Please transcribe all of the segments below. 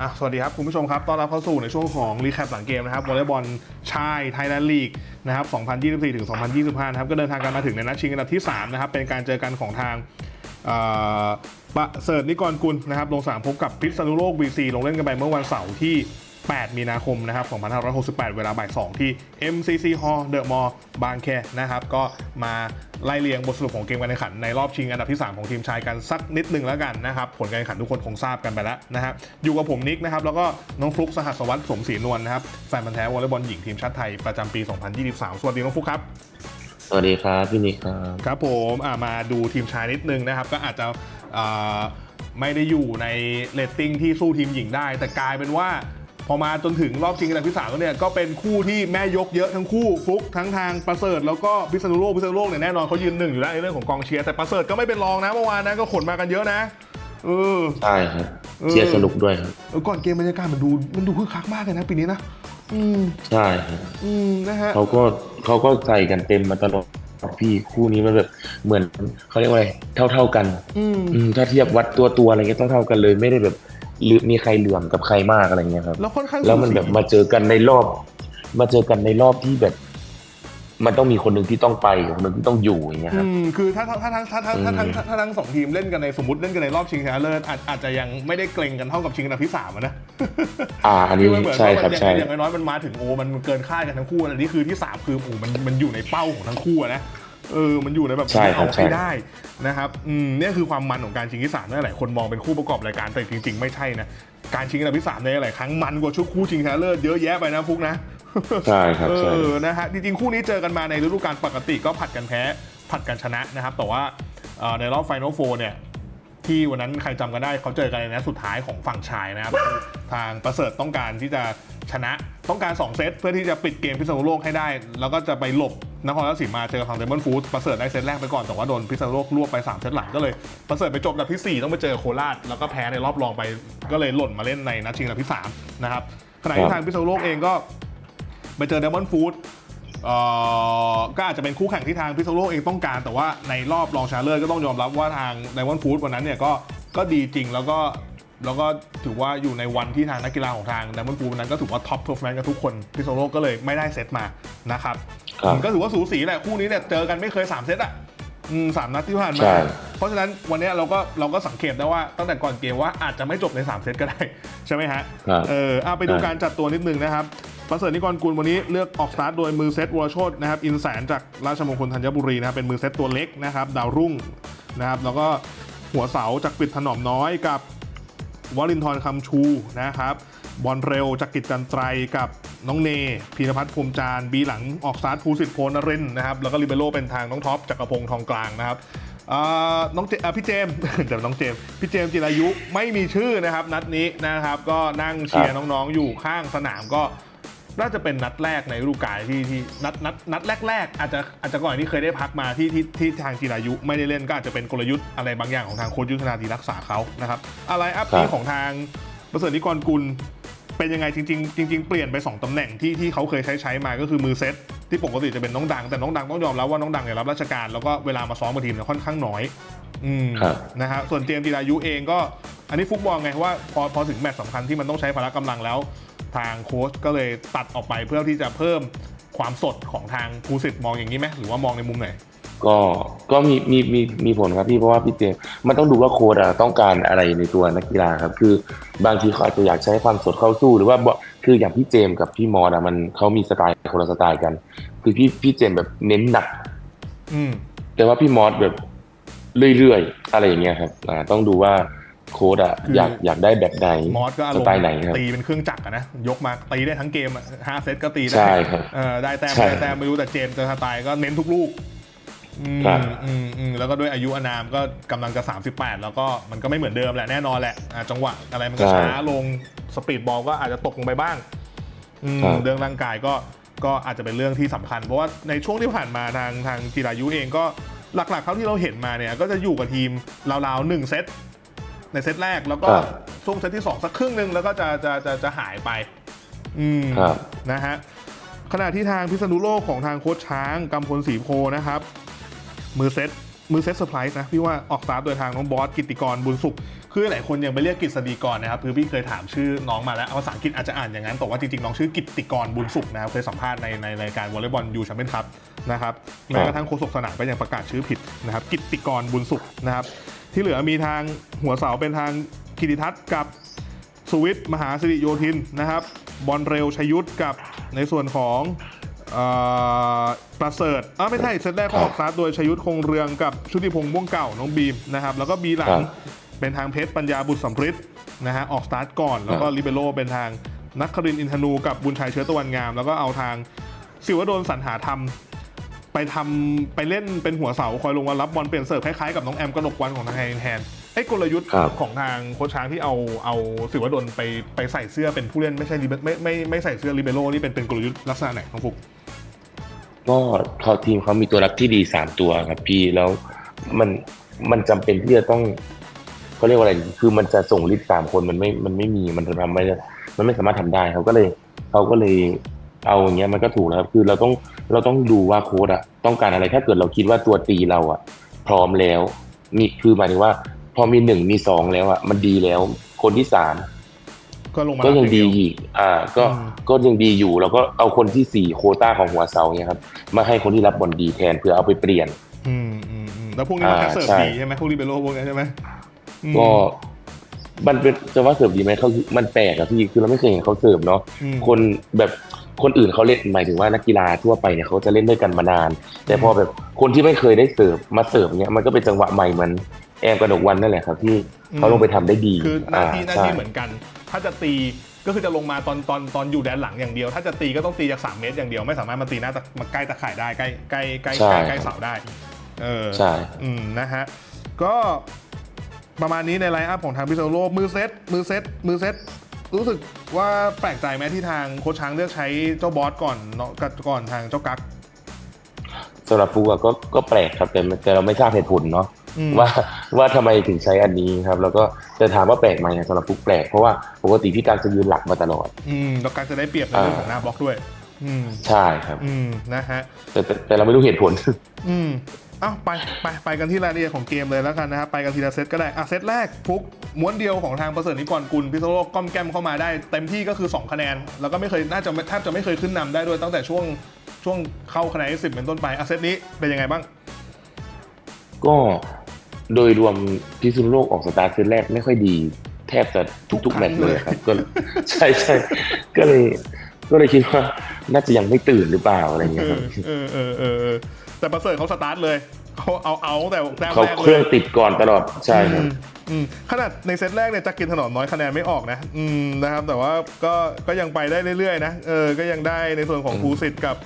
อะสวัสดีครับ คุณผู้ชมครับ ต้อนรับเข้าสู่ในช่วงของรีแคปหลังเกมนะครับวอลเลย์บอลชายไทยแลนด์ลีกนะครับ 2024 ถึง 2025 นะครับ ก็เดินทางกันมาถึงในนัดชิงอันดับที่ 3 นะครับ เป็นการเจอกันของทางเประเสริฐนิกรกุลนะครับ ลงสนามพบกับพิษณุโลก BC ลงเล่นกันไปเมื่อวันเสาร์ที่ 8 มีนาคมนะครับ2568 เวลาบ่าย 2 ที่ MCC Hall The Mall บางแคนะครับ ก็มาไล่เรียงบทสรุปของเกมการแข่งขันในรอบชิงอันดับที่ 3 ของทีมชายกันสักนิดหนึ่งแล้วกันนะครับ ผลการแข่งขันทุกคนคงทราบกันไปแล้วนะครับอยู่กับผมนิกนะครับ แล้วก็น้องฟลุกสหัสวัสดิ์สมศรีนวลนะครับแฟนพันธ์แท้วอลเลย์บอลหญิงทีมชาติไทยประจำปี 2023 สวัสดีน้องฟลุกครับสวัสดีครับพี่นิกครับครับผมอะมาดูทีมชายนิดนึงนะครับ ก็อาจจะอ่าไม่ได้อยู่ในเรตติ้งที่สู้ทีมหญิงได้ แต่กลายเป็นว่า พอมาจนถึงรอบชิงอันดับที่สามแล้วเนี่ยก็เป็นคู่ที่แม่ยกเยอะทั้งคู่ฟลุกทั้งทางประเสริฐแล้วก็พิษณุโลกพิษณุโลกเนี่ยแน่นอนเขายืนหนึ่งอยู่แล้วในเรื่องของกองเชียร์แต่ประเสริฐก็ไม่เป็นรองนะเมื่อวานนะก็ขนมากันเยอะนะเออใช่ครับเออเชียร์สนุกด้วยครับเออก่อนเกมบรรยากาศมันดูมันดูคึกคักมากเลยนะปีนี้นะอืมใช่ครับอืมนะฮะเขาก็เขาก็ใส่กันเต็มมาตลอดพี่คู่นี้มันแบบเหมือนเขาเรียกว่าอะไรเท่าเท่าๆกันอืมอืมถ้าเทียบวัดตัวตัวอะไรเงี้ยเท่าเท่าๆกันเลยไม่ได้แบบ หรือมีใครเหลื่อมกับใครมากอะไรเงี้ยครับ แล้วค่อนข้างแล้วมันสูสีแบบมาเจอกันในรอบ มาเจอกันในรอบที่แบบ มันต้องมีคนหนึ่งที่ต้องไปคนหนึ่งที่ต้องอยู่อย่างเงี้ยคอืรับมคือถ้าถ้าถ้าถ้าถ้าถ้าถ้าทั้งอืมถ้าถ้าทั้งสองทีมเล่นกันในสมมติเล่นกันในรอบชิงชนะเลิศอาจอาจจะยังไม่ได้เกรงกันเท่ากับชิงอันดับที่สามอะนะอ่าอันนี้คือมันเหมือนใช่ว่าครับมันใช่อย่างน้อยๆมันมาถึงโอ้มันเกินคาดกันทั้งคู่อันนี้คือที่สามคือโอ้มันมันอยู่ในเป้าของทั้งคู่อะนะ เออมันอยู่ในแบบใช่ครับเอาใช่ ให้ได้นะครับอืมเนี่ยคือความมันของการชิงที่สามนั่นหลายคนมองเป็นคู่ประกอบรายการแต่จริง ๆ ไม่ใช่นะการชิงอันดับที่สามในหลายครั้งมันกว่าชุดคู่ชิงชนะเลิศเยอะแยะไปนะฟุกนะ ใช่ครับใช่เออนะฮะ จริงๆ คู่นี้เจอกันมาในฤดูกาลปกติก็ผัดกันแพ้ ผัดกันชนะนะครับ แต่ว่าเอ่อในรอบไฟนอลโฟเนี่ย ที่วันนั้นใครจำกันได้เขาเจอกันในนัดสุดท้ายของฝั่งชายนะครับ ทางประเสริฐต้องการที่จะชนะ ต้องการ 2 เซตเพื่อที่จะปิดเกมพิษณุโลกให้ได้ แล้วก็จะไปหลบ นครราชสีมาเจอทางเดมอนฟูดประเสริฐได้เซตแรกไปก่อนแต่ว่าโดนพิษณุโลกรวบไป 3 เซตหลังก็เลยประเสริฐไปจบอันดับที่ 4 ต้องไปเจอโคราชแล้วก็แพ้ในรอบรองไปก็เลยหล่นมาเล่นในนัดชิงอันดับที่3นะครับขณะที่ทางพิษณุโลกเองก็ไปเจอ Diamond Food เอ่อก็อาจจะเป็นคู่แข่งที่ทางพิษณุโลกเองต้องการ แต่ว่าในรอบรองชนะเลิศก็ต้องยอมรับว่าทาง Diamond Food วันนั้นเนี่ยก็ก็ดีจริงแล้วก็แล้วก็ถือว่าอยู่ในวันที่ทางนักกีฬาของทาง Diamond Food วันนั้นก็ถือว่าท็อปเพอร์ฟอร์แมนซ์กับทุกคนพิษณุโลกก็เลยไม่ได้เซตมานะครับ ครับก็ถือว่าสูสีแหละคู่นี้เนี่ยเจอกันไม่เคย 3 เซตอะอืมสามนัดที่ผ่านมา ใช่ เพราะฉะนั้นวันเนี้ยเราก็เราก็สังเกตได้ว่าตั้งแต่ก่อนเกมว่าอาจจะไม่จบใน 3 เซตก็ได้ ใช่ไหมฮะ ครับ เออเอาไปดูใช่การจัดตัวนิดนึงนะครับ ประเสริฐนิกรกุลวันนี้เลือกออกสตาร์ทโดยมือเซตวรโชตนะครับ อินแสนจากราชมงคลธัญบุรีนะครับ เป็นมือเซตตัวเล็กนะครับ ดาวรุ่งนะครับ แล้วก็หัวเสาจากปิดถนอมน้อยกับวลินทร์คำชูนะครับ บอลเร็วจากกิจจันไตรกับน้องเนพีรพัฒน์ภูมิจารบีหลังออกสตาร์ทภูสิทธิ์โพนรินทร์นะครับแล้วก็ลิเบโรเป็นทางน้องท็อปจักรพงศ์ทองกลางนะครับอ่าน้องเจอ่าพี่เจมส์เดี๋ยวน้องเจมส์พี่เจมส์จิรายุไม่มีชื่อนะครับ นัดนี้นะครับ ก็นั่งเชียร์น้องๆอยู่ข้างสนามก็น่าจะเป็นนัดแรกในฤดูกาลที่ที่นัดนัดนัดแรก ๆ อาจจะอาจจะก่อนที่เคยได้พักมาที่ที่ที่ทางจิรายุไม่ได้เล่นก็อาจจะเป็นกลยุทธ์อะไรบางอย่างของทางโค้ชยุทธนาดีรักษาเขานะครับ อะไรอัพนี้ครับของทางประเสริฐนิกรกุล เป็นยังไงจริงๆจริง ๆ เปลี่ยนไป 2ตำแหน่งที่ที่เขาเคยใช้ใช้มาก็คือมือเซตที่ปกติจะเป็นน้องดัง แต่น้องดังต้องยอมรับว่าน้องดังเนี่ยรับราชการแล้วก็เวลามาซ้อมกับทีมเนี่ยค่อนข้างน้อยอืมครับนะฮะส่วนเจมส์จีรายุเองก็อันนี้ฟุตบอลไงว่าพอพอถึงแมตช์สำคัญที่มันต้องใช้พละกำลังแล้ว ทางโค้ชก็เลยตัดออกไปเพื่อที่จะเพิ่มความสดของทางภูสิทธิ์มองอย่างนี้ไหมหรือว่ามองในมุมไหน ก็ก็มีมีมีมีผลครับพี่เพราะว่าพี่เจมส์มันต้องดูว่าโค้ดอะต้องการอะไรในตัวนักกีฬาครับ คือบางทีเขาอาจจะอยากใช้ความสดเข้าสู้ หรือว่าบอกคืออย่างพี่เจมส์กับพี่มอสอะมันเขามีสไตล์คนละสไตล์กัน คือพี่พี่เจมส์แบบเน้นหนัก อืมแต่ว่าพี่มอสแบบเรื่อยๆอะไรอย่างเงี้ยครับอ่าต้องดูว่าโค้ดอะคืออยากอยากได้แบบไหนมอสก็อาสรมไตณ์ล์ไหนครับตีเป็นเครื่องจักรอะนะยกมาตีได้ทั้งเกมอะห้าเซตก็ตีได้ใช่ครับเออได้แต้มใช่ไม่ได้แต้มไม่รู้แต่เจมส์เจอสไตล์ก็เน้นทุกลูกอืม ครับ อืมอืมแล้วก็ด้วยอายุอานามก็กำลังจะ 38 แล้วก็มันก็ไม่เหมือนเดิมแหละแน่นอนแหละอ่าจังหวะอะไรมันก็ช้าลงสปีดบอลก็อาจจะตกลงไปบ้างอืมครับ เรื่องร่างกายก็ก็อาจจะเป็นเรื่องที่สำคัญ เพราะว่าในช่วงที่ผ่านมาทางทางจิรายุเองก็หลักๆเท่าที่เราเห็นมาเนี่ย ก็จะอยู่กับทีมราวๆหนึ่งเซตในเซตแรกแล้วก็ครับช่วงเซตที่สองสักครึ่งหนึ่งแล้วก็จะจะจะจะหายไป อืมครับ นะฮะ ขณะที่ทางพิษณุโลกของทางโค้ชช้างกำพลศรีโพนะครับ มือเซตมือเซตเซอร์ไพรส์นะพี่ว่าออกสตาร์ทโดยทางน้องบอสกิตติกรบุญสุข คือหลายคนยังไปเรียกกฤษฎีกรนะครับคือพี่เคยถามชื่อน้องมาแล้วภาษาอังกฤษอาจจะอ่านอย่างนั้นแต่ว่าจริงๆ น้องชื่อกิตติกรบุญสุขนะครับเคยสัมภาษณ์ในในรายการวอลเลย์บอลยูแชมเปี้ยนคัพนะครับแม้กระทั่งโฆษกสนามก็ยังประกาศชื่อผิดนะครับกิตติกรบุญสุขนะครับที่เหลือมีทางหัวเสาเป็นทางกิติทัศน์กับสุวิทย์มหาสิริโยธินนะครับบอลเร็วชยุทธกับในส่วนของ ประเสริฐอ่าไม่ใช่เซตแรกก็ออกสตาร์ทโดยชยุทธคงเรืองกับชุติพงษ์ม่วงเก่าน้องบีมนะครับแล้วก็บีหลังครับเป็นทางเพชรปัญญาบุตรสัมฤทธิ์นะฮะออกสตาร์ทก่อนแล้วก็ครับลิเบโรเป็นทางนักครินทร์อินทนูกับบุญชัยเชื้อตะวันงาม แล้วก็เอาทางสิวดลสรรหาธรรมไปทำไปเล่นเป็นหัวเสาคอยลงมารับบอลเปลี่ยนเสิร์ฟคล้ายๆกับน้องแอมกระดกวันของทางไฮแฮนไอ้กลยุทธ์ครับของทางโค้ชช้างที่เอาเอาสิวดลไปไปใส่เสื้อเป็นผู้เล่นไม่ใช่ libe- ไม่ไม่ไม่ใส่เสื้อลิเบโรนี่เป็นเป็นกลยุทธ์ลักษณะไหนของฟุก ก็เขาทีมเขามีตัวรับที่ดีสามตัวครับพี่แล้วมันมันจำเป็นที่จะต้องเขาเรียกว่าอะไร คือมันจะส่งลิสต์สามคนมันไม่ มันไม่มี มันทำไม่ได้มันไม่สามารถทำได้เขาก็เลยเขาก็เลยเอาอย่างเงี้ยมันก็ถูกแล้วครับคือเราต้องเราต้องดูว่าโค้ดอะต้องการอะไรถ้าเกิดเราคิดว่าตัวตีเราอะพร้อมแล้ว มีคือหมายถึงว่า พอมีหนึ่งมีสองแล้วอะมันดีแล้ว คนที่สาม ก็ลงมาก็ยังรับดีเวอีกอ่า ก็อืมก็ยังดีอยู่แล้วก็เอาคนที่สี่โควต้าของหัวเสาเนี่ยครับมาให้คนที่รับบอลดีแทนเพื่อเอาไปเปลี่ยน อืมอืมอืมแล้วพวกนี้มันอ่าก็เสิร์ฟใช่ดีใช่ไหมพวกลิเบโรพวกนี้ใช่ไหมอืมก็มันเป็นจะว่าเสิร์ฟดีไหมเขามันแปลกอะพี่คือเราไม่เคยเห็นเขาเสิร์ฟเนาะอืมคนแบบคนอื่นเขาเล่นหมายถึงว่านักกีฬาทั่วไปเนี่ยเขาจะเล่นด้วยกันมานาน แต่พอแบบคนที่ไม่เคยได้เสิร์ฟมาเสิร์ฟเนี่ยมันก็เป็นจังหวะใหม่เหมือน แอมกระดกวันนั่นแหละครับที่เขาลงไปทำได้ดีคือหน้าที่หน้าใช่ที่เหมือนกัน ถ้าจะตีก็คือจะลงมาตอนตอนตอนอยู่แดนหลังอย่างเดียว ถ้าจะตีก็ต้องตีจาก3เมตรอย่างเดียวไม่สามารถมาตีหน้าตะมาใกล้ตะข่ายได้ใกล้ใกล้ใกล้ใช่ใกล้ใกล้เสาได้เออใช่อืมนะฮะก็ประมาณนี้ในไลน์อัพของทางพิซโซโลมือเซตมือเซตมือเซตรู้สึกว่าแปลกใจไหมที่ทางโค้ชช้างเลือกใช้เจ้าบอสก่อนเนาะก่อนทางเจ้ากั๊ก สำหรับฟูอะก็ก็แปลกครับแต่แต่เราไม่ทราบเหตุผลเนาะอืมว่าว่าทำไมถึงใช้อันนี้ครับ แล้วก็จะถามว่าแปลกไหมเนี่ยสำหรับฟุกแปลกเพราะว่าปกติพี่การจะยืนหลักมาตลอด อืมแล้วกั๊กจะได้เปรียบในเรื่องของหน้าบล็อกด้วย อืมใช่ครับ อืมนะฮะแต่แต่แต่เราไม่รู้เหตุผล อืมเอ้าไปไปไปกันที่รายละเอียดของเกมเลยแล้วกันนะครับไปกันทีละเซตก็ได้อะเซตแรกฟุกม้วนเดียวของทางประเสริฐนิกรกุลพิษณุโลกก้อมแก้มเข้ามาได้ เต็มที่ก็คือ 2 คะแนน แล้วก็ไม่เคยน่าจะแทบจะไม่เคยขึ้นนำได้ด้วยตั้งแต่ช่วง ช่วงเข้าคะแนนที่สิบเป็นต้นไปอะเซตนี้เป็นยังไงบ้าง ก็โดยรวมพิษณุโลกออกสตาร์ทเซตแรกไม่ค่อยดี แทบจะทุกทุกคๆรั้แมงตช์เลยเลยครับ ก็ใช่ใช่ก็เลย ก็เลยคิดว่าน่าจะยังไม่ตื่นหรือเปล่าอะไรเงี้เอยครับอเออเออเออเออแต่ประเสริฐเขาสตาร์ทเลยเขาเอาเอาตั้งแต่แต้มเขาแรกเคเลรื่องยติดก่อนตลอดใช่ครับอืมอืมขนาดในเซตแรกเนี่ยจักรินถนอมน้อยคะแนนไม่ออกนะอืมนะครับ แต่ว่าก็ก็ยังไปได้เรื่อยๆนะเออก็ยังได้ในส่วนของอืมภูสิทธิ์กับ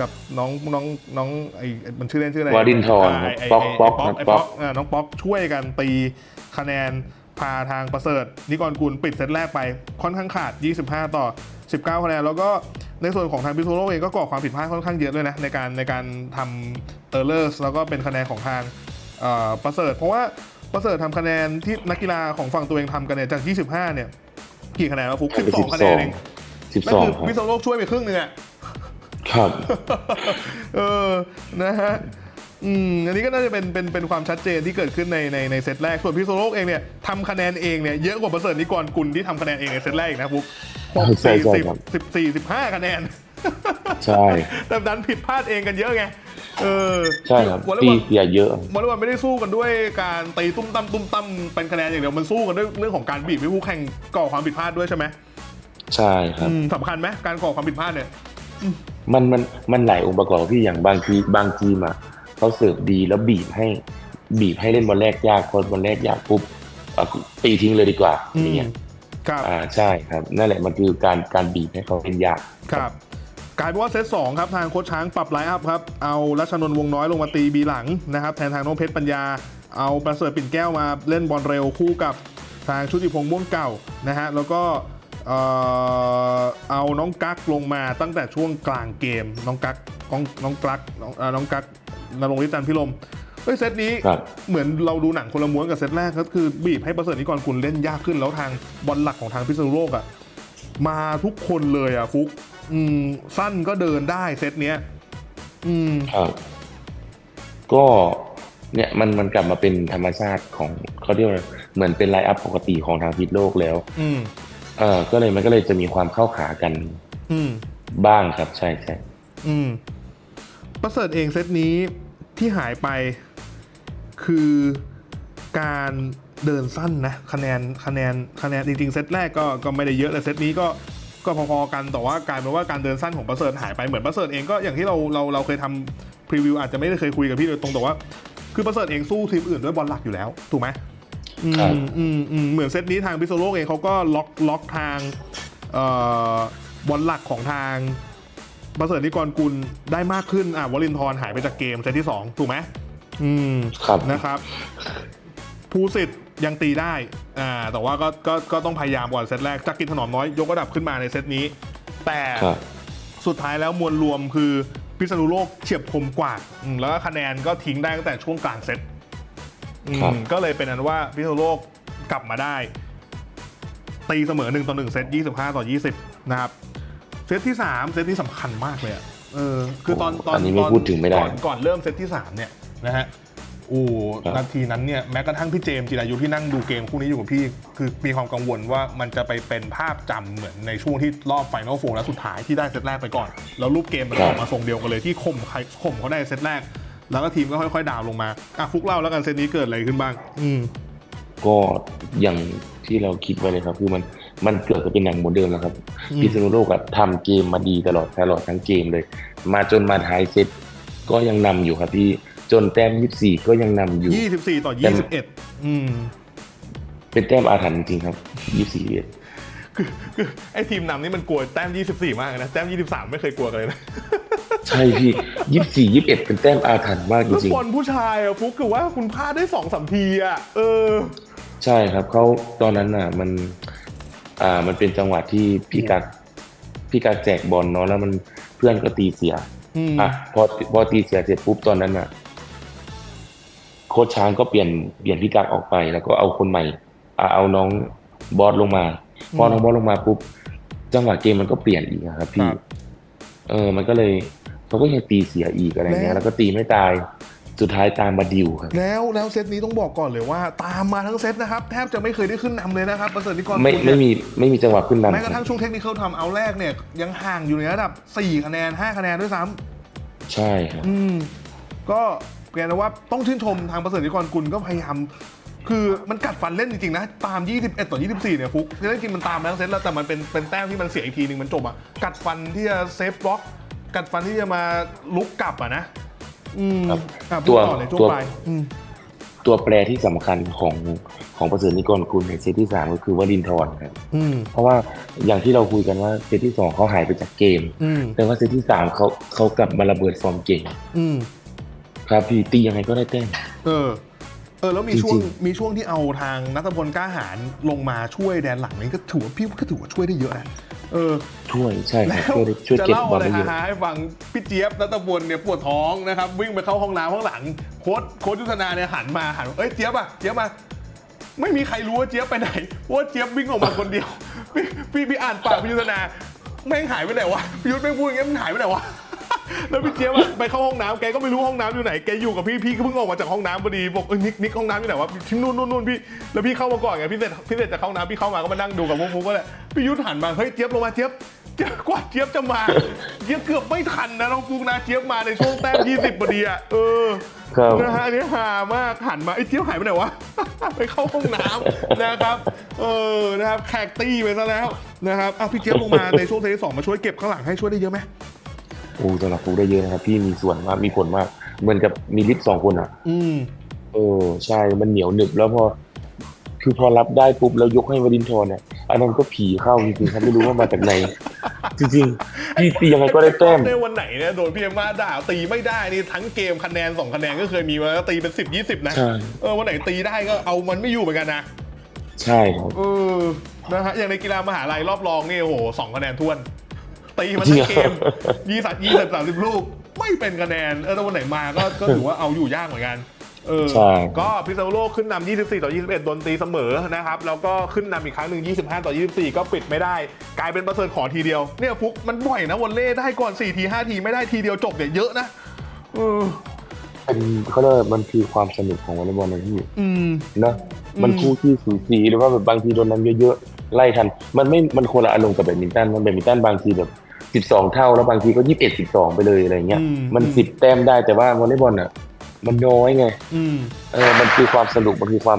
กับน้องน้องน้องไอ้มันชื่อเล่นชื่ออะไรวารินทร์าไไป๊อกป๊อกไป๊อกครับไอ้ป๊ป๊ออกกอ่าน้องป๊อกช่วยกันตีคะแนนพาทางประเสริฐนิกรกุลปิดเซตแรกไปค่อนข้างขาด 25 ต่อ 19คะแนนแล้วก็ในส่วนของทางพิซูโรเองก็ก่อความผิดพลาดค่อนข้างเยอะด้วยนะในการในการทำเออร์เลอร์แล้วก็เป็นคะแนนของทางเอ่อประเสริฐ เพราะว่าประเสริฐทำคะแนนที่นักกีฬาของฝั่งตัวเองทำกันเนี่ยจาก 25 เนี่ยกี่คะแนนแล้วฟุก12คะแนนเองสิบนั่นสองคือครับพิซูโรช่วยไปครึ่งหนึงอะ ครับ เออ นะฮะ อืม อันนี้ก็น่าจะเป็น เป็น เป็นความชัดเจนที่เกิดขึ้นในในในเซตแรก ส่วนพิโซโลกเองเนี่ยทำคะแนนเองเนี่ยเยอะกว่าประเสริฐนิกรกุลที่ทำคะแนนเองในเซตแรกอีกนะบุ๊กหกใช่สี่ใช่สิบครับ สิบสี่สิบห้าคะแนน ใช่ แต่ดันผิดพลาดเองกันเยอะไง เออใช่ครับวอลเลตีย์บอล เสียเยอะ วอลเลย์บอลไม่ได้สู้กันด้วยการตีตุ้มตั้มตุ้มตั้มเป็นคะแนนอย่างเดียวมันสู้กันด้วยเรื่องของการบีบให้ผู้แข่งก่อความผิดพลาดด้วยใช่ไหมใช่ครับ อืมสำคัญไหมการก่อความผิดพลาดเนี่ย มันมันมันหลายองค์ประกอบที่อย่างบางทีบางทีมอะเขาเสิร์ฟดีแล้วบีบให้บีบให้เล่นบอลแรกยากพอบอลแรกยากปุ๊บอะตีทิ้งเลยดีกว่าอือย่างมเงี้ยครับอ่าใช่ครับ นั่นแหละมันคือการการบีบให้เขาเล่นยากครับกลายเป็นว่าเซตสองครับทางโค้ชช้างปรับไลน์อัพครับ เอารัชนนท์วงน้อยลงมาตีบีหลังนะครับ แทนทางน้องเพชรปัญญา เอาประเสริฐปิ่นแก้วมาเล่นบอลเร็วคู่กับทางชุติพงษ์ม่วงเก่านะฮะแล้วก็ เอ่อเอาน้องกั๊กลงมาตั้งแต่ช่วงกลางเกม น้องกั๊กน้องน้องกั๊กน้องเอ่อน้องกั๊กนรงฤทธิ์จันทร์พิรมเฮ้ยเซตนี้ครับ เหมือนเราดูหนังคนละม้วนกับเซตแรกก็คือบีบให้ประเสริฐนิกรกุลเล่นยากขึ้นแล้วทางบอลหลักของทางพิษณุโลกอะมาทุกคนเลยอะฟุกอืมสั้นก็เดินได้เซตเนี้ยอืม ครับก็เนี่ยมันมันกลับมาเป็นธรรมชาติของเขาเรียกว่าเหมือนเป็นไลน์อัพปกติของทางพิษโลกแล้ว อืม เออก็เลยมันก็เลยจะมีความเข้าขากันอืม บ้างครับ ใช่ใช่อืม ประเสริฐเองเซตนี้ที่หายไป คือการเดินสั้นนะคะแนนคะแนนคะแนนจริงๆเซตแรกก็ก็ไม่ได้เยอะแต่เซตนี้ก็ก็พอๆกันแต่ว่ากลายเป็นว่าการเดินสั้นของประเสริฐหายไปเหมือนประเสริฐเองก็อย่างที่เราเราเราเคยทำพรีวิวอาจจะไม่ได้เคยคุยกับพี่โดยตรงแต่ว่า คือประเสริฐเองสู้ทีมอื่นด้วยบอลหลักอยู่แล้วถูกไหม อืมอืมอืมเหมือนเซตนี้ทางพิโซโลกเองเขาก็ล็อกล็อกทางเอ่อบอลหลักของทางประเสริฐนิกรกุลได้มากขึ้น อะวลินทรหายไปจากเกมเซตที่2ถูกไหมอืมครับนะครับภูสิทธิ์ยังตีได้ อ่า แต่ว่าก็ก็ก็ต้องพยายามก่อนเซตแรกจากกินถนอมน้อยยกระดับขึ้นมาในเซตนี้ แต่ครับสุดท้ายแล้วมวลรวมคือพิษณุโลกเฉียบคมกว่าอืมแล้วก็คะแนนก็ทิ้งได้ตั้งแต่ช่วงกลางเซต อืมครับ ก็เลยเป็นนั้นว่าพิษณุโลกกลับมาได้ ตีเสมอ1ต่อ1เซต25 ต่อ 20 นะครับ เซตที่ 3 เซตนี้สำคัญมากเลยอะเออคือตอนตอนอันนี้ไม่ตอนพูดถึงไม่ได้ก่อนก่อนเริ่มเซตที่ 3 เนี่ยนะฮะโอ้ครับ นาทีนั้นเนี่ยแม้กระทั่งพี่เจมส์จิรายุที่นั่งดูเกมคู่นี้อยู่กับพี่ คือมีความกังวลว่ามันจะไปเป็นภาพจำเหมือนในช่วงที่รอบไฟนอลโฟร์แล้วสุดท้ายที่ได้เซตแรกไปก่อน แล้วรูปเกมมันออกมาทรงเดียวกันเลยที่ข่มใครข่มเขาได้เซตแรก แล้วก็ทีมก็ค่อยๆดาวน์ลงมาอะฟุกเล่าแล้วกันเซตนี้เกิดอะไรขึ้นบ้าง อืมก็อย่างที่เราคิดไว้เลยครับ คือมันมันเกิดจะเป็นอย่างเหมือนเดิมแล้วครับอืมพิษณุโลกอะทำเกมมาดีตลอดตลอดทั้งเกมเลย มาจนมาท้ายเซตก็ยังนำอยู่ครับพี่จนแต้ม24ก็ยังนำอยู่24ต่อ21อืม เป็นแต้มอาถรรพ์จริงๆครับ24เอ็ดคือคือไอ้ทีมนำนี่มันกลัวแต้ม24มากเลยนะแต้ม23ไม่เคยกลัวกันเลยนะ ใช่พี่ยี่สี่ยี่สิบเอ็ดเป็นแต้มอาถรรพ์มากจลูกริงบอลผู้ชายอะฟุกคือว่าคุณพลาดได้สองสามทีอะเออๆใช่ครับเขาตอนนั้นน่ะมัน อ่ามันเป็นจังหวะที่พี่กักพี่กักแจกบอลเนาะแล้วมันเพื่อนก็ตีเสียอืมอะพอพอตีเสียเสร็จปุ๊บตอนนั้นน่ะ โค้ชช้างก็เปลี่ยนเปลี่ยนพี่กักออกไป แล้วก็เอาคนใหม่อะเอาน้องบอสลงมา พอน้องบอสลงมาปุ๊บจังหวะเกมมันก็เปลี่ยนอีกอะครับพี่ครับเออ มันก็เลย เขาก็ยังตีเสียอีกอะไรเงี้แล้ยวแล้วก็ตีไม่ตายสุดท้ายตามมาดิวครับแล้วแล้วเซตนี้ต้องบอกก่อนเลยว่า ตามมาทั้งเซตนะครับ แทบจะไม่เคยได้ขึ้นนำเลยนะครับประเสริฐนิกรไม่กุลไม่เนี่ยมีไม่มีจังหวะขึ้นนำแม้กระทั่งช่วงเทคนิคเขาทำเอาแรกเนี่ย ยังห่างอยู่ในระดับ 4 คะแนน 5 คะแนนด้วยซ้ำใช่ครับอืมก็แกนะว่าต้องชื่นชมทางประเสริฐนิกรกุลก็พยายามคือมันกัดฟันเล่นจริงๆนะ ตาม 21 ต่อ 24 เนี่ยฟุกคือจริงๆมันตามมาทั้งเซตแล้วแต่มันเป็นเป็นแต้มที่มันเสียอีกทีหนึ่งมันจบอะกัดฟันที่จะเซฟบล็อก กัดฟันที่จะมาลุกกลับอะนะอืมครับอะพูตัดวต่อในช่วงตัว ปลายอืมตัวแปรที่สำคัญของของประเสริฐนิกรกุลในเซตที่สามก็คือวลินทร์ครับอืมเพราะว่าอย่างที่เราคุยกันว่าเซตที่สองเขาหายไปจากเกม อืมแต่ว่าเซตที่สามเขาเขากลับมาระเบิดฟอร์มเก่ง อืมครับพี่ตียังไงก็ได้แต้มเออ เออแล้วมีจริงๆช่วงมีช่วงที่เอาทางนัทพลกล้าหารลงมาช่วยแดนหลังนี่ก็ถือว่าพี่ก็ถือว่าช่วยได้เยอะนะเออช่วยใช่คแล้รับวช่วยได้ช่วยจะเก็บเล่าบออะลไรได้เยอะฮาๆให้ฟังพี่เจี๊ยบนัทพลเนี่ยปวดท้องนะครับวิ่งไปเข้าห้องน้ำข้างหลังโค้ดโค้ดยุทธนาเนี่ยหันมาหันเอ้ยเจี๊ยบอะเจี๊ยบมาไม่มีใครรู้ว่าเจี๊ยบไปไหนเพราะว่าเจี๊ยบวิ่งออกมาคนเดียวพี่พี่พี่อ่านปากพี่ยุทธนาแม่งหายไปไหนวะพี่ยุทธแม่งพูดอย่างเงี้ยมันหายไปไหนวะ แล้วพี่เจี๊ยบอะไปเข้าห้องน้ำแกก็ไม่รู้ห้องน้ำอยู่ไหนแกอยู่กับพี่พี่ก็เพิ่งออกมาจากห้องน้ำพอดีบอกเอ้ยนิกนิกห้องน้ำอยู่ไหนวะที่นู่นนู่นนู่นพี่แล้วพี่เข้ามาก่อนไงพี่เสร็จพี่เสร็จจากห้องน้ำพี่เข้ามาก็มานั่งดูกับพวกฟุกก็เลยพี่ยุทธหันมาเฮ้ยเจี๊ยบลงมาเจี๊ยบเจี๊ยบกว่าเจี๊ยบจะมาเจี๊ยบเกือบไม่ทันนะน้องฟุกนะเจี๊ยบมาในช่วงแต้ม20พอดีอะเออครับนะฮะอันนี้ฮามากหันมาไอ้เจี๊ยบหายไปไหนวะ ไปเข้าห้องน้ำนะครับเออนะครับแขกตี้ไปซะแล้วนะครับอะพี่เจี๊ยบลงมาในช่วงเซตที่สองมาช่วยเก็บข้างหลังให้ช่วยได้เยอะไหม โอ้สำหรับฟุกได้เยอะนะครับพี่มีส่วนมากมีผลมาก เหมือนกับมีลิฟต์สองคนอะ อืม เออใช่มันเหนียวหนึบแล้วพอ คือพอรับได้ปุ๊บแล้วยกให้วลินทร์เนี่ยอันนั้นก็ผีเข้าจริงๆครับไม่รู้ว่ามาจากไหน จริงๆพี่ตียังไงก็ได้แต้ม ในวันไหนเนี่ยโดนพี่เอ็มมาด่าตีไม่ได้นี่ทั้งเกมคะแนนสองคะแนนก็เคยมีมาแล้วตีเป็น10 20นะใช่ เออวันไหนตีได้ก็เอามันไม่อยู่เหมือนกันนะใช่ครับ เออนะฮะอย่างในกีฬามหาลัยรอบรองนี่โอ้โหสองคะแนนท้วน ตีมันทั้งเกมยี่สิบยี่สิบสามสิบลูก ไม่เป็นคะแนนเออแต่วันไหนมาก็ก็ถือว่าเอาอยู่ยากเหมือนกันเออใช่ก็พิซาโลขึ้นนำ24 ต่อ 21 โดนตีเสมอนะครับ แล้วก็ขึ้นนำอีกครั้งหนึ่ง25 ต่อ 24 ก็ปิดไม่ได้ กลายเป็นประเสริฐขอทีเดียว เนี่ยฟุกมันบ่อยนะวอลเล่ได้ก่อน 4 ที 5 ที ไม่ได้ทีเดียวจบเนี่ยเยอะนะเออเป็นเขาเรียกว่ามันคือความสนุกของวอลเลย์บอลนะพี่อืมเนอะมันอืมคู่ที่สูสีหรือว่าแบบบางทีโดนนำเยอะๆไล่ทัน มันไม่มันคนละอารมณ์กับแบดมินตันมันแบดมินตันบางทีแบบ สิบสองเท่าแล้วบางทีก็ยี่สิบเอ็ดสิบสองไปเลยอะไรเงี้ย อืมมันอืม สิบแต้มได้แต่ว่าวอลเลย์บอลอะ มันน้อยไง อืมเออ มันคือความสนุก มันคือความ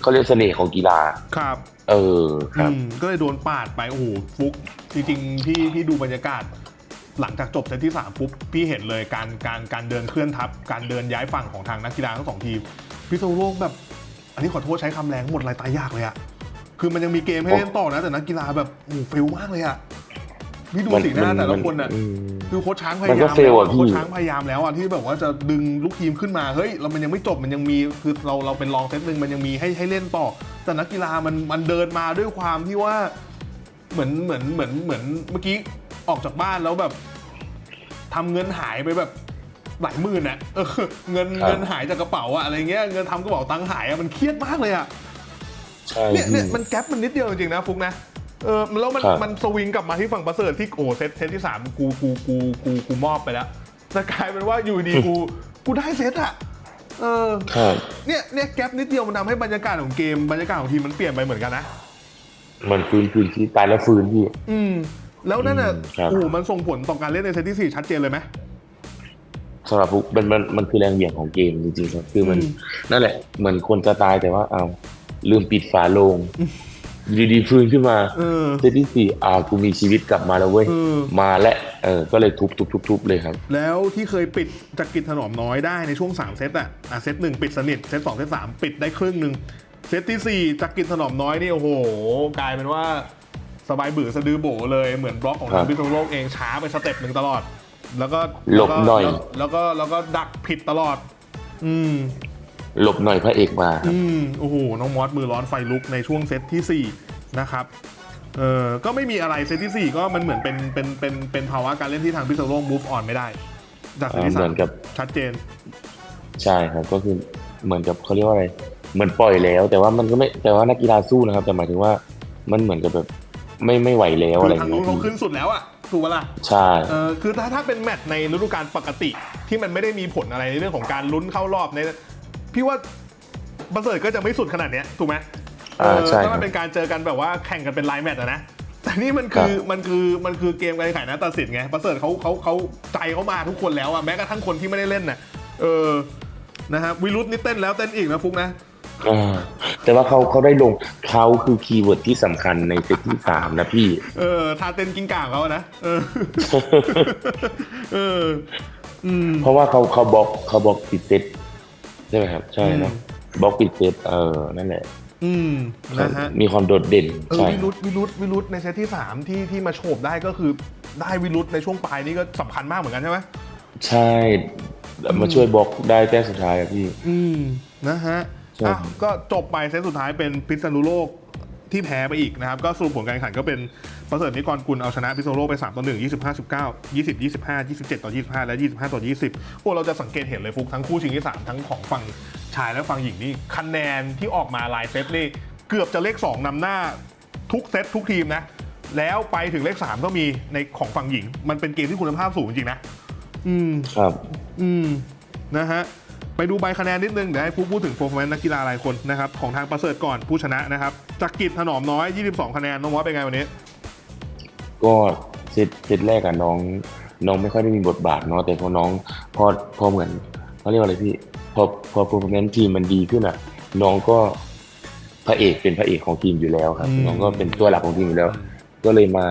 เขาเรียกเสน่ห์ของกีฬา ครับ เออครับอืมก็เลยโดนปาดไปโอ้โหฟุกจริงๆพี่พี่ดูบรรยากาศ หลังจากจบเซตที่3ปุ๊บพี่เห็นเลยการการการเดินเคลื่อนทับ การเดินย้ายฝั่งของทางนักกีฬาทั้งสองทีมพิษณุโลกแบบ อันนี้ขอโทษใช้คำแรงหมดลายตายยากเลยอะคือมันยังมีเกมให้เล่นต่อนะแต่นักกีฬาแบบโอ้โหเฟลมากเลยอะ พี่ดูสีหน้าแต่ละคนอะอืมคือโค้ชช้างพมัยานก็ยามเฟลแล้วอะอะพี่โค้ชช้างพยายามแล้วอะที่แบบว่าจะดึงลูกทีมขึ้นมา เฮ้ย เรามันยังไม่จบมันยังมี คือเราเราเป็นรองเซตหนึ่งมันยังมีให้ให้เล่นต่อ แต่นักกีฬามันมันเดินมาด้วยความที่ว่า เหมือนเหมือนเหมือนเหมือนเมื่อกี้ออกจากบ้านแล้วแบบทำเงินหายไปแบบหลายหมื่นอะเออเงินครับเงินหายจากกระเป๋าอะอะไรเงี้ยเงินทำกระเป๋าตังค์หายอะมันเครียดมากเลยอะใช่เนี่ยเนี่ยพี่มันแก๊ปมันนิดเดียวจริงๆนะฟุกนะ เออแล้วมันครับมันสวิงกลับมาที่ฝั่งประเสริฐที่โอ้เซตเซตที่สามกูกูกูกูกูมอบไปแล้วแต่กลายเป็นว่าอยู่ดีกูกูได้เซตอะเออครับเนี่ยเนี่ยแก๊ปนิดเดียวมันทำให้บรรยากาศของเกมบรรยากาศของทีมมันเปลี่ยนไปเหมือนกันนะมันฟื้นคืนที่ตายแล้วฟื้นพี่อืม แล้วนั่นน่ะอืมครับโอ้โหมันส่งผลต่อการเล่นในเซตที่สี่ชัดเจนเลยไหมสำหรับฟุกมันมันมันคือแรงเหวี่ยงของเกมจริงๆครับคือมันอืมนั่นแหละเหมือนคนจะตายแต่ว่าเอาลืมปิดฝาโลง อยู่ดีๆฟื้นขึ้นมาเออ เซตที่สี่อ่ากูมีชีวิตกลับมาแล้วเว้ย เออ มาและเออก็เลยทุบทุบทุบทุบเลยครับ แล้วที่เคยปิดจากกิจถนอมน้อยได้ในช่วง 3 เซตอะอะเซตหนึ่งปิดสนิทเซตสองเซตสามปิดได้ครึ่งหนึ่งเซตที่สี่จากกิจถนอมน้อยนี่โอ้โห กลายเป็นว่าสบายบือสะดือโบเลยเหมือนบล็อกของครัทางบพิษณุโลกเองช้าไปสเต็ปหนึ่งตลอด แล้วก็หลบหน่อย แล้วแล้วก็แล้วก็ดักผิดตลอด อืม หลบหน่อยพระเอกมาครับอืมโอ้โหน้องมอสมือร้อนไฟลุกในช่วงเซตที่ 4 นะครับเออก็ไม่มีอะไรเซตที่ 4 ก็มันเหมือนเป็นเป็นเป็นเป็นภาวะการเล่นที่ทางพิษณุโลก move on ไม่ได้ จากเซตที่เหมือนกับชัดเจน ใช่ครับก็คือเหมือนกับเขาเรียกว่าอะไรเหมือนปล่อยแล้ว แต่ว่ามันก็ไม่แต่ว่านักกีฬาสู้นะครับ แต่หมายถึงว่ามันเหมือนกับแบบไม่ไม่ไหวแล้วคือะไรอทางเงี้นู้ยนเขาขึ้นสุดแล้วอะถูกปะล่ะ ใช่ เออคือถ้าถ้าเป็นแมตช์ในฤดูกาลปกติที่มันไม่ได้มีผลอะไรในเรื่องของการลุ้นเข้ารอบใน พี่ว่าบัสเซิร์ตก็จะไม่สุดขนาดเนี้ยถูกไหมเออ่าอใช่ถ้าคมัรับนเป็นการเจอกันแบบว่าแข่งกันเป็นไลน์แมตช์อะนะแต่นี่มันคือมันคือมันคือเกมการแข่งขันนะตัดสินไงบัสเซิร์ตเขาเขาเขาใจเขามาทุกคนแล้วอะแม้กระทั่งคนที่ไม่ได้เล่นน่ะเออนะฮะวิรุธนี่เต้นแล้วเต้นอีกนะฟุกนะอ่าแต่ว่าเขาเขาได้ลงเขาคือคีย์เวิร์ดที่สำคัญในเซตที่สามนะพี่ เออท่าเต้นกิ้งก่าของเขาอะนะเออเอออืมเพราะว่าเขาเขาบล็อกเขาบล็อกปิดเซต ใช่ไหมครับ ใช่เนอะอืมบล็อกปิดเซตเออนั่นแหละ อืมนะฮะมีความโดดเด่นเออใช่วิรุธวิรุธวิรุธในเซตที่ 3 ที่ที่มาโฉบได้ก็คือได้วิรุธในช่วงปลายนี่ก็สำคัญมากเหมือนกันใช่ไหมใช่มาช่วยบล็อกได้แต้มสุดท้ายอะพี่ อืมนะฮะใช่อะก็จบไปเซตสุดท้ายเป็นพิษณุโลกที่แพ้ไปอีกนะครับ ก็สรุปผลการแข่งขันก็เป็น ประเสริฐนิกรกุลเอาชนะพิษณุโลกไป 3 ต่อ 1 25 19 20 25 27 ต่อ 25 และ 25 ต่อ 20 โอ้เราจะสังเกตเห็นเลยฟุกทั้งคู่ชิงที่ 3 ทั้งของฝั่งชายและฝั่งหญิงนี่คะแนนที่ออกมาลายเซตนี่เกือบจะเลข 2นำหน้าทุกเซตทุกทีมนะ แล้วไปถึงเลข 3 ก็มีในของฝั่งหญิง มันเป็นเกมที่คุณภาพสูงจริงๆนะ อืมครับ อืมนะฮะไปดูใบคะแนนนิดนึง เดี๋ยวให้ผู้พูดถึงโปรแกรมนักกีฬาหลายคนนะครับ ของทางประเสริฐก่อนผู้ชนะนะครับจากกิจถนอมน้อย 22 คะแนนน้องวอสเป็นไงวันนี้ ก็เซตเซตแรกอะน้องน้องไม่ค่อยได้มีบทบาทเนาะแต่พอน้องพอพอเหมือนเขาเรียกว่าอะไรพี่พอพอ performance ทีมมันดีขึ้นอะน้องก็พระเอกเป็นพระเอกของทีมอยู่แล้วครับ อืม น้องก็เป็นตัวหลักของทีมอยู่แล้ว ก็เลยมา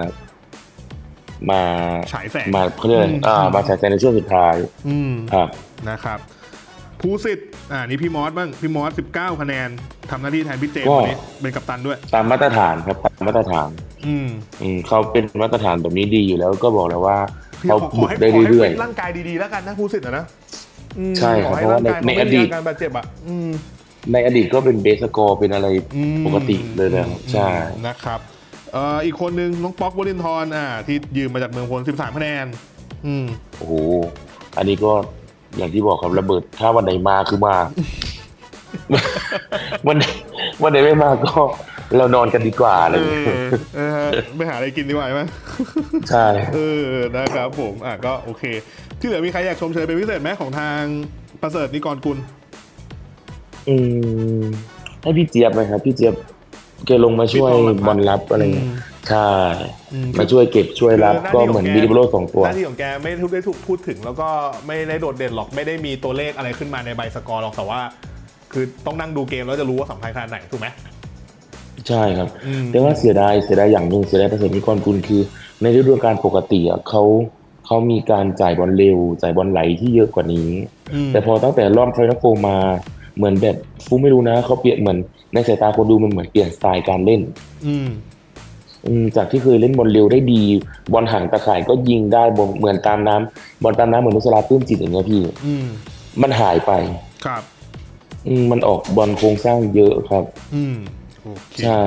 มาฉายแสงมาเขาเรียกอะไรอืมอ่ามาฉายแสงในช่วงสุดท้ายอืมครับ นะครับ ภูสิทธิ์อ่านี่พี่มอสบ้างพี่มอส19คะแนนทำหน้าที่แทนพี่เจมส์ก็วันนี้เป็นกัปตันด้วย ตามมาตรฐานครับตามมาตรฐาน อืมอืมเขาเป็นมาตรฐานแบบนี้ดีอยู่แล้วก็บอกแล้วว่าพี่เขาขอขอบุกให้ได้ขอให้เรื่อยเป็นร่างกายดีๆแล้วกันนะภูสิทธิ์อะนะอืมใช่ครับขอให้เพราะว่าร่างกายในเขาไม่ในอดีมีตอาการบาดเจ็บอะอืมๆในอดีตก็เป็นเบสสกอร์เป็นอะไรอืมปกติเลยนะครับใช่นะครับเอ่ออีกคนนึงน้องป๊อกวลินทร์อ่าที่ยืมมาจากเมืองพล13คะแนนอืมโอ้โหอันนี้ก็ อย่างที่บอกครับระเบิด ถ้าวันไหนมาคือมา วันไหนวันไหนไม่มาก็ เรานอนกันดีกว่าอะไรเออย่างเงี้ยอเออไปหาอะไรกินดีกว่าไหมใช่เออนะครับผมอะก็โอเค ที่เหลือมีใครอยากชมเชยเป็นพิเศษไหมของทางประเสริฐนิกรกุลอืมให้พี่เจี๊ยบไหมครับพี่เจี๊ยบแกลงมาช่วยพี่ตองหลังบอลรับอะไรเงี้ยอืม ใช่อืมมาช่วยเก็บช่วยรับคือก็หน้าที่เหมือนของแกบิดิโบโลสองตัวหน้าที่ของแกไม่ได้ถูกได้ถูกพูดถึง แล้วก็ไม่ได้โดดเด่นหรอกไม่ได้มีตัวเลขอะไรขึ้นมาในใบสกอร์หรอกแต่ว่า คือต้องนั่งดูเกมแล้วจะรู้ว่าสำคัญขนาดไหนถูกไหมใช่ครับอืมแต่ว่าเสียดายเสียดายอย่างหนึ่งเสียดายประเสริฐนิกรกุลคือ ในฤดูกาลปกติอะเขาเขามีการจ่ายบอลเร็ว จ่ายบอลไหลที่เยอะกว่านี้มแต่พอตั้งแต่รอบไฟนอลโฟร์มาเหมือนแบบฟูไม่รู้นะเขาเปลี่ยนเหมือนในสายตาคนดูมันเหมือนเปลี่ยนสไตล์การเล่น อืมอืม จากที่เคยเล่นบอลเร็วได้ดีบอลห่างตะข่ายก็ยิงได้บอลเหมือนตามน้ำบอลตามน้ำเหมือนนุสลาตื้นจิตอย่างเงี้ยพี่อืมมันหายไปครับอืมมันออกบอลโครงสร้างเยอะครับ อืมโอเคใช่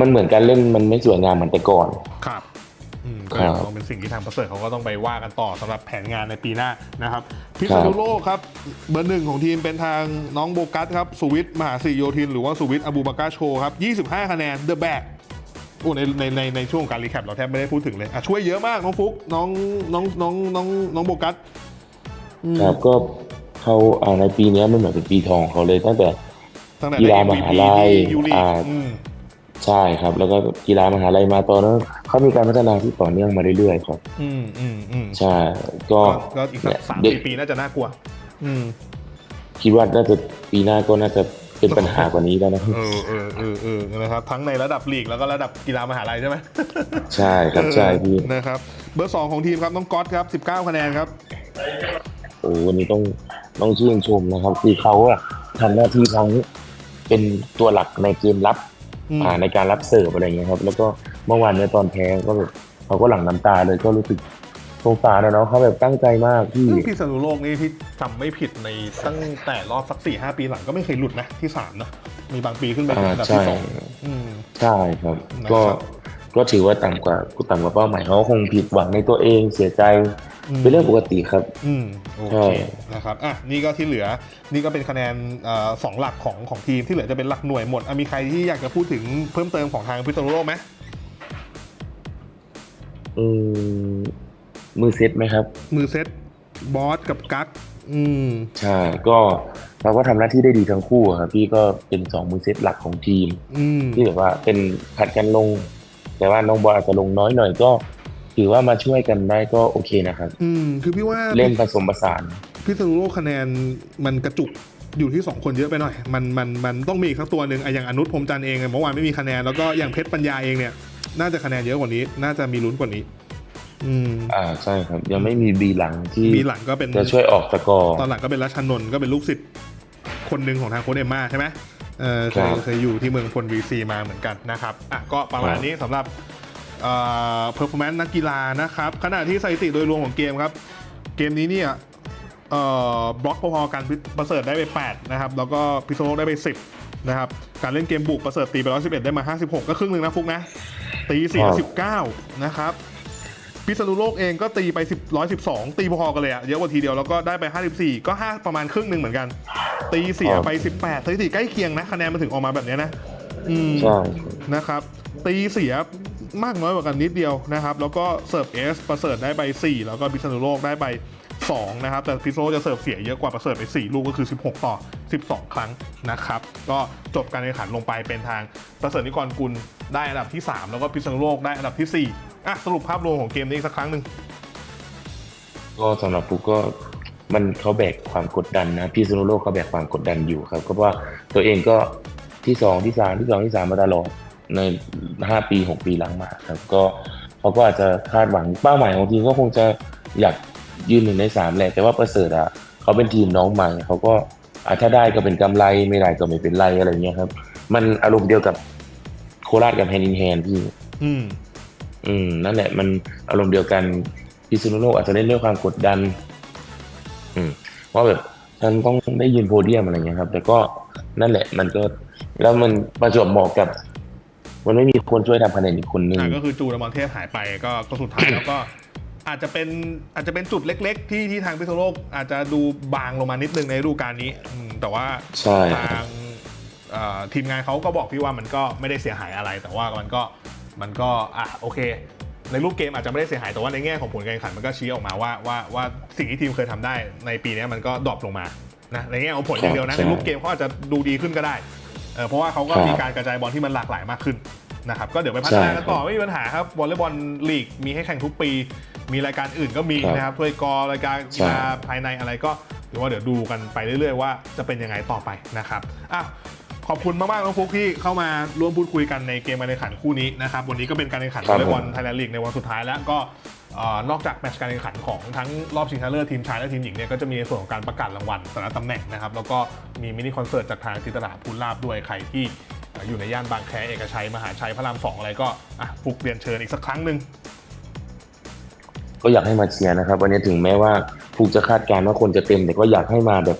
มันเหมือนการเล่นมันไม่สวยงามเหมือนแต่ก่อน ครับอืมครัก็บต้องเป็นสิ่งที่ทางประเสริฐเขาก็ต้องไปว่ากันต่อสำหรับแผนงานในปีหน้านะครับพิคษรับณุโลกครับ เบอร์หนึ่งของทีมเป็นทางน้องโบกัสครับสุวิทย์มหาสิริโยธิน หรือว่าสุวิทย์อบูบาก้าโชครับ 25 คะแนนเดอะแบกโอ้ในในในในช่วงของการรีแคปเราแทบไม่ได้พูดถึงเลยอะช่วยเยอะมากน้องฟุกน้องน้องน้องน้องน้องโบกัสอืมครับก็เขาอ่าในปีเนี้ยมันเหมือนเป็นปีทองของเขาเลยตั้งแต่ตั้งแต่กีฬาได้ม MVP หาลัยที่ยูริอ่าอืมใช่ครับ แล้วก็กีฬามหาลัยมาตอนนั้นเขามีการพัฒนาที่ต่อเนื่องมาเรื่อยๆครับ อืมอืมอืมใช่ก็ก็ก็อีกสักสามเด็กสี่ปีน่าจะน่ากลัว อืมคิดว่าน่าจะปีหน้าก็น่าจะ เป็นปัญหากว่านี้แล้วนะครับเออเออเออเออนะครับ ทั้งในระดับลีกแล้วก็ระดับกีฬามหาลัยใช่ไหมใช่ครับใช่พี่เออนะครับ เบอร์2ของทีมครับน้องก๊อตครับ19คะแนนครับโอ้วันนี้ต้องต้องชื่นชมนะครับคือเขาอะทำหน้าที่ทั้งเป็นตัวหลักในเกมรับอืมอ่าในการรับเสิร์ฟอะไรเงี้ยครับ แล้วก็เมื่อวานในยตอนแพ้ก็แบบเขาก็หลั่งน้ำตาเลยก็รู้สึก สงสารนะเนาะเขาแบบตั้งใจมากพี่ซึ่งพิษณุโลกนี่ที่จำไม่ผิดในตั้งแต่รอบสัก4ี่หปีหลังก็ไม่เคยหลุดนะที่3นะมีบางปีขึ้นไปถึงอ่าอันดับใช่ที่สองอืม ใช่ครับ นะครับ ก็ก็ถือว่าต่ำกว่าต่ำกว่าเป้าหมายเขาคงผิดหวังในตัวเองเสียใจมเป็นเรื่องปกติครับ อืมโอใช่เคนะครับอะนี่ก็ที่เหลือนี่ก็เป็นคะแนนเอ่อสองหลักของของทีมที่เหลือจะเป็นหลักหน่วยหมดอะมีใครที่อยากจะพูดถึงเพิ่มเติมของทางพิษณุโลกไหมอืม มือเซตไหมครับ มือเซตบอสกับกั๊กอืมใช่ก็เราก็ทำหน้าที่ได้ดีทั้งคู่อะครับพี่ก็เป็นสองมือเซตหลักของทีมอืมที่แบบว่าเป็นผัดกันลง แต่ว่าน้องบอลอาจจะลงน้อยหน่อยก็ ถือว่ามาช่วยกันได้ก็โอเคนะครับ อืมคือพี่ว่าเล่นผสมผสานพิษณุโลกคะแนนมันกระจุกอยู่ที่ 2 คนเยอะไปหน่อย มันมันมันต้องมีอีกสักตัวหนึ่งอะอย่างอนุชพรหมจันทร์เองเมื่อวานไม่มีคะแนนแล้วก็อย่างเพชรปัญญาเองเนี่ยน่าจะคะแนนเยอะกว่านี้ น่าจะมีลุ้นกว่านี้ อืมอ่าใช่ครับ ยังไม่มีบีหลังที่มีหลังก็เป็นจะช่วยออกสกอร์ตอนหลังก็เป็นรัชนนท์ก็เป็นลูกศิษย์คนหนึ่งของทางโค้ชเอมมาใช่ไหมเออเคยครับเคยอยู่ที่เมืองพลวีซีมาเหมือนกันนะครับอะก็ประมาณครับนี้สำหรับเอ่อเพอร์ฟอร์แมนซ์นักกีฬานะครับ ขณะที่สถิติโดยรวมของเกมครับ เกมนี้เนี่ยเอ่อบล็อกพอๆกันประเสริฐได้ไป 8 นะครับ แล้วก็พิโซโลได้ไป 10 นะครับ การเล่นเกมบุกประเสริฐตีไป111 ได้มา 56 ก็ครึ่งหนึ่งนะฟุกนะ ตีเสียครับ19นะครับ พิษณุโลกเองก็ตีไป10 112 ตีพอๆกันเลยอะเยอะกว่าทีเดียวแล้วก็ได้ไป 54 ก็ 5 ประมาณครึ่งหนึ่งเหมือนกัน ตีเสียไป 18สถิติใกล้เคียงนะคะแนนมาถึงออกมาแบบเนี้ยนะอืมใช่นะครับ ตีเสียมากน้อยกว่ากันนิดเดียวนะครับ แล้วก็เสิร์ฟเอสประเสริฐได้ไป 4 แล้วก็พิษณุโลกได้ไป 2 นะครับ แต่พิโลกจะเสิร์ฟเสียเยอะกว่าประเสริฐไป 4 ลูกก็คือ 16 ต่อ 12 ครั้งนะครับ ก็จบการแข่งขันลงไปเป็นทางประเสริฐนิกรกุลได้อันดับที่ 3 แล้วก็พิษณุโลกได้อันดับที่ 4 อะ สรุปภาพรวมของเกมนี้อีกสักครั้งหนึ่งก็สำหรับปุ๊กก็มันเขาแบกความกดดันนะพี่ซโนโลกเขาแบกความกดดันอยู่ครับ ก็เพราะว่าตัวเองก็ที่สองที่สามที่สองที่สามมาตลอดในห้าปีหกปีหลังมาครับก็เขาก็อาจจะคาดหวังเป้าหมายของทีมก็คงจะอยาก ยืนหนึ่งในสามแหละแต่ว่าประเสริฐอะเขาเป็นทีมน้องใหม่เขาก็อาถ้าได้ก็เป็นกำไรไม่ได้ก็ไม่เป็นไรอะไรเงี้ยครับ มันอารมณ์เดียวกับโคราชกับแฮนดินแฮนพี่ อืม อืม นั่นแหละ มันอารมณ์เดียวกันพิษณุโลกอาจจะเล่นด้วยความกดดัน อืมว่าแบบฉันต้องได้ยืนโพเดียมอะไรเงี้ยครับ แต่ก็นั่นแหละ มันก็ แล้วมันประจวบเหมาะกับ มันไม่มีคนช่วยทำคะแนนอีกคนนึงอะก็คือจูดมอนเทพหายไปก็ก็สุดท้ายแล้วก็ อาจจะเป็นอาจจะเป็นจุดเล็ก ๆ ที่ที่ทางพิษณุโลกอาจจะดูบางลงมานิดนึงในฤดูกาลนี้อืมแต่ว่าใช่ ทางเอ่อทีมงานเขาก็บอกพี่ว่ามันก็ไม่ได้เสียหายอะไร แต่ว่ามันก็มันก็อะโอเค ในรูปเกมอาจจะไม่ได้เสียหายแต่ว่าในแง่ของผลการแข่งขันมันก็ชี้ออกมาว่าว่าว่าสิ่งที่ทีมเคยทำได้ในปีนี้มันก็ดรอปลงมานะในแง่ของผลอย่างเดียวนะใช่ในรูปเกมเขาอาจจะดูดีขึ้นก็ได้เออเพราะว่าเขาก็ครับมีการกระจายบอลที่มันหลากหลายมากขึ้นนะครับก็เดี๋ยวไปพัฒใช่นากันต่อ ไม่มีปัญหาครับวอลเลย์บอลลีกมีให้แข่งทุกปี มีรายการอื่นก็มีครับนะครับถ้วยกอรายการกีฬาใช่ภายในอะไรก็เดี๋ยวว่าเดี๋ยวดูกันไปเรื่อยๆว่าจะเป็นยังไงต่อไปนะครับอะขอบคุณมากๆน้องฟุกที่เข้ามาร่วมพูดคุยกันในเกมการแข่งขันคู่นี้นะครับวันนี้ก็เป็นการแข่งขันควรัอบลเลย์บอลผมไทยแลนด์ลีกในวันสุดท้ายแล้วก็เอ่อนอกจากแมตช์การแข่งขันของทั้งรอบชิงชนะเลิศทีมชายและทีมหญิงเนี่ยก็จะมีในส่วนของการประกาศรางวัลแต่ละตำแหน่งนะครับแล้วก็มีมินิคอนเสิร์ตจากทางจิตรลาพูลลาบด้วยใครที่อยู่ในย่านบางแคเอกชัยมหาชัยพระรามสองอะไรก็อะฟุกเรียนเชิญอีกสักครั้งหนึ่ง ก็อยากให้มาเชียร์นะครับวันนี้ถึงแม้ว่าผูกจะคาดการณ์ว่าคนจะเต็มแต่ก็อยากให้มาแบบ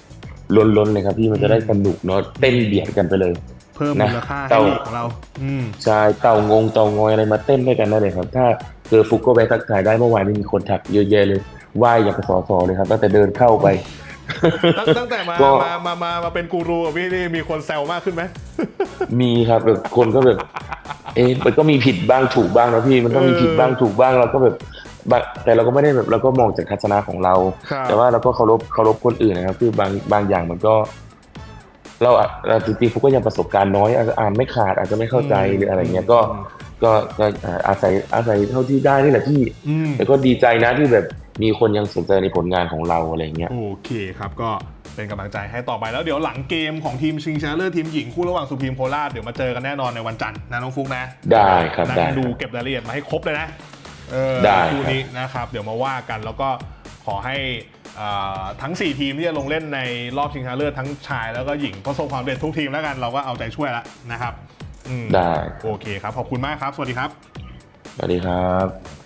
ล้นๆเลยครับพี่มันจะได้สนุกเนาะเต้นเบียดกันไปเลย เพิ่มนะมูลค่าให้เต่าลีกของเราอืมใช่เต่างงเต่างอยอะไรมาเต้นด้วยกันได้เลยครับ ถ้าเจอฟุกก็ไปทักทายได้เมื่อวานนี้มีคนทักเยอะแยะเลยไหว้อย่างกระสอสอเลยครับตั้งแต่เดินเข้าไปตั้งตั้งแต่มาก็มามามามาเป็นกูรูกับพี่นี่มีคนแซวมากขึ้นไหมมีครับแบบคนก็แบบ เอ๊ะมันก็มีผิดบ้างถูกบ้างนะพี่มันต้องมีเออผิดบ้างถูกบ้างเราก็แบบบาง แต่เราก็ไม่ได้แบบเราก็มองจากทัศนะของเราครับแต่ว่าเราก็เคารพเคารพคนอื่นนะครับ คือบางบางอย่างมันก็ เราอะเราจริงๆพวกก็ยังประสบการณ์น้อยอาจจะอ่านไม่ขาดอาจจะไม่เข้าใจหรืออะไรเงี้ยก็ก็ก็อ่าอาศัยอาศัยเท่าที่ได้นี่แหละพี่อืมแต่ก็ดีใจนะที่แบบมีคนยังสนใจในผลงานของเราอะไรเงี้ยโอเคครับก็เป็นกำลังใจให้ต่อไปแล้วเดี๋ยวหลังเกมของทีมชิงชนะเลิศทีมหญิงคู่ระหว่างสุพรีมโคราชเดี๋ยวมาเจอกันแน่นอนในวันจันทร์นะน้องฟุกนะ ได้ครับนั่ได้งดูเก็บรายละเอียดมาให้ครบเลยนะ เออได้คู่ครับนี้นะครับ เดี๋ยวมาว่ากันแล้วก็ขอให้เอ่อทั้ง 4 ทีมที่จะลงเล่นในรอบชิงชนะเลิศทั้งชายแล้วก็หญิงประสบความสำเร็จทุกทีมแล้วกันเราก็เอาใจช่วยแล้วนะครับอืมได้ โอเคครับ ขอบคุณมากครับ สวัสดีครับ สวัสดีครับ